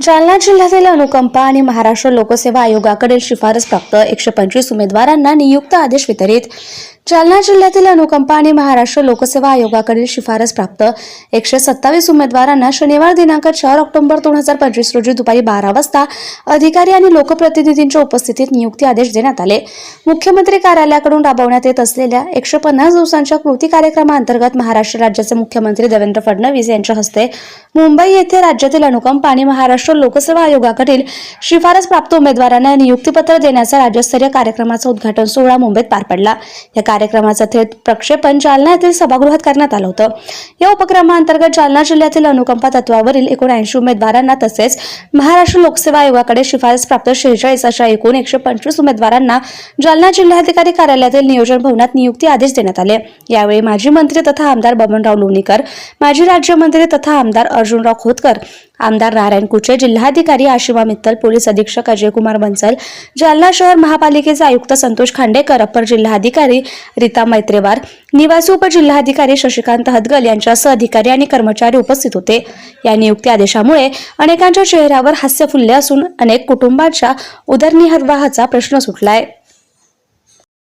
जालना जिल्ह्यातील अनुकंपा आणि महाराष्ट्र लोकसेवा आयोगाकडील शिफारस प्राप्त एकशे पंचवीस उमेदवारांना नियुक्त आदेश वितरित. जालना जिल्ह्यातील अनुकंपा आणि महाराष्ट्र लोकसेवा आयोगाकडील शिफारस प्राप्त. एकशे सत्तावीस उमेदवारांना शनिवार दिनांक चार ऑक्टोबर दोन हजार पंचवीस रोजी दुपारी बारा वाजता अधिकारी आणि लोकप्रतिनिधींच्या उपस्थितीत नियुक्ती आदेश देण्यात आले. मुख्यमंत्री कार्यालयाकडून राबवण्यात येत असलेल्या एकशे पन्नास दिवसांच्या कृती कार्यक्रमाअंतर्गत महाराष्ट्र राज्याचे मुख्यमंत्री देवेंद्र फडणवीस यांच्या हस्ते मुंबई येथे राज्यातील अनुकंप आणि महाराष्ट्र लोकसेवा आयोगाकडील शिफारस प्राप्त उमेदवारांना नियुक्तीपत्र देण्याचा राज्यस्तरीय कार्यक्रमाचा उद्घाटन सोहळा मुंबईत पार पडला. या कार्यक्रमाचं थेट प्रक्षेपण जालना येथील सभागृहात करण्यात आलं होतं. या उपक्रमाअंतर्गत जालना जिल्ह्यातील अनुकंपा तत्वावरील एकोणऐंशी उमेदवारांना तसेच महाराष्ट्र लोकसेवा आयोगाकडे शिफारस प्राप्त शेहेचाळीस अशा एकूण एकशे पंचवीस उमेदवारांना जालना जिल्हाधिकारी कार्यालयातील नियोजन भवनात नियुक्ती आदेश देण्यात आले. यावेळी माजी मंत्री तथा आमदार बबनराव लोणीकर माजी राज्यमंत्री तथा आमदार अर्जुनराव खोतकर आमदार नारायण कुचे जिल्हाधिकारी आशिमा मित्तल पोलीस अधीक्षक अजयकुमार बन्सल जालना शहर महापालिकेचे आयुक्त संतोष खांडेकर अपर जिल्हाधिकारी रीता मैत्रेवार निवासी उपजिल्हाधिकारी शशिकांत हदगल यांच्यासह अधिकारी आणि कर्मचारी उपस्थित होते. या नियुक्ती आदेशामुळे अनेकांच्या चेहऱ्यावर हास्य फुलले असून अनेक कुटुंबांच्या उदरनिर्वाहाचा प्रश्न सुटलाय.